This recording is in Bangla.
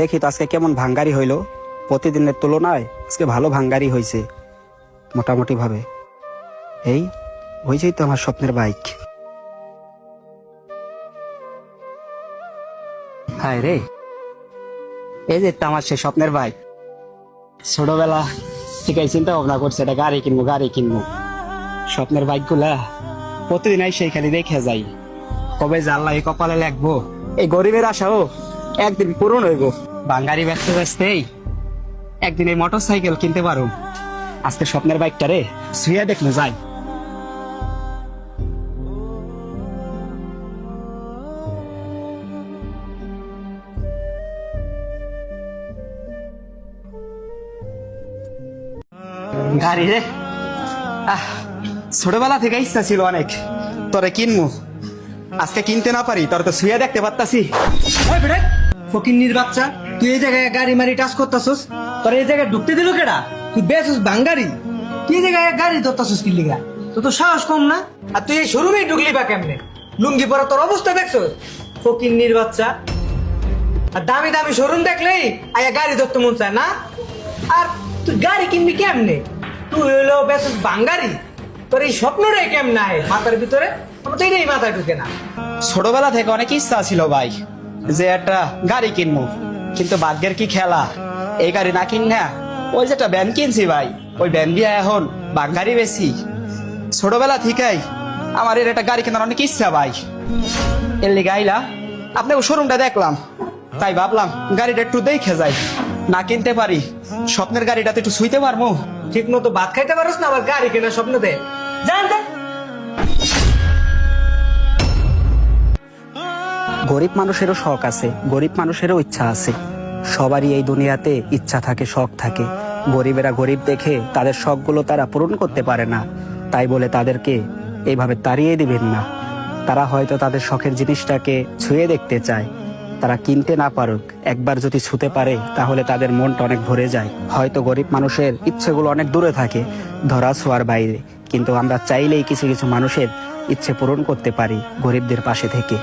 দেখি তো আজকে কেমন ভাঙ্গারি হইল। প্রতিদিনের তুলনায় আজকে ভালো ভাঙ্গারি হয়েছে মোটামুটি ভাবে এই হয়েছেই তো আমার স্বপ্নের বাইক। রে, এই যে আমার সে স্বপ্নের বাইক। ছোটবেলা থেকে চিন্তা ভাবনা করছে, এটা গাড়ি কিনবো গাড়ি কিনবো। স্বপ্নের বাইকগুলা প্রতিদিন সেইখানে দেখে যাই। কবে জানলা এই কপালে লাগবো এই গরিবের আশাও একদিন পূরণ হইব। বাঙ্গারি ব্যস্ত ব্যস্তেই একদিন এই মোটর সাইকেল কিনতে পারো। আজকে স্বপ্নের বাইকটা রে শুয়ে দেখলে যাই। গাড়ি রে। আহ, ছোটবেলা থেকে ইচ্ছা ছিল অনেক। তোরে কিনবো আজকে কিনতে না পারি, তোর তো শুয়ে দেখতে পারতাছি। ফকিন্নির বাচ্চা, তুই এই জায়গায় গাড়ি মারি টাচ করতাছস? তোর এই জায়গায় ঢুকতে দিল কেডা? তুই বেসুস বাঙ্গারি। তুই এই জায়গায় গাড়ি ধরতাছস কি লিগা? তো তো সাহস কম না? আর তুই এই শোরুমেই ঢুকলি বা কেমনে? লুঙ্গি পরা তোর অবস্থা দেখছস? ফকিন্নির বাচ্চা। আর দামি দামি শোরুম দেখলেই আয়া গাড়ি ধরতে মন চায় না? আর তুই গাড়ি কিনবি কেমনে? তুই হইল বেসুস বাঙ্গারি। তোর এই স্বপ্নটাই কেমনে আয় মাথার ভিতরে? আমার তো এটাই মাথায় ঢুকে না। ছোটবেলা থেকে অনেক ইচ্ছা ছিল ভাই। যে একটা গাড়ি কিনবো। কিন্তু ভাগ্যের কি খেলা? এই গাড়ি না কিন না ওই যেটা ব্যান কিনছি ভাই, ওই ব্যান দিয়ে এখন বাঙ্গারি বেশি। ছোটবেলা থেকেই আমার এর একটা গাড়ি কেনার অনেক ইচ্ছা ভাই। এর লিগে আইলা, আপনাকে শোরুমটা দেখলাম। তাই ভাবলাম গাড়িটা একটু দেখে যাই। না কিনতে পারি, স্বপ্নের গাড়িটাতে একটু শুইতে পারব। ঠিক মতো ভাত খাইতে পারোস না আবার গাড়ি কেনার স্বপ্ন দে গরিব মানুষেরও শখ আছে, গরিব মানুষেরও ইচ্ছা আছে। সবারই এই দুনিয়াতে ইচ্ছা থাকে, শখ থাকে। গরিবেরা গরিব দেখে তাদের শখগুলো তারা পূরণ করতে পারে না। তাই বলে তাদেরকে এইভাবে তাড়িয়ে দিবেন না। তারা হয়তো তাদের শখের জিনিসটাকে ছুঁয়ে দেখতে চায়। তারা কিনতে না পারুক, একবার যদি ছুতে পারে তাহলে তাদের মনটা অনেক ভরে যায়। হয়তো গরিব মানুষের ইচ্ছেগুলো অনেক দূরে থাকে ধরা ছোঁয়ার বাইরে। কিন্তু আমরা চাইলেই কিছু কিছু মানুষের ইচ্ছে পূরণ করতে পারি গরিবদের পাশে থেকে।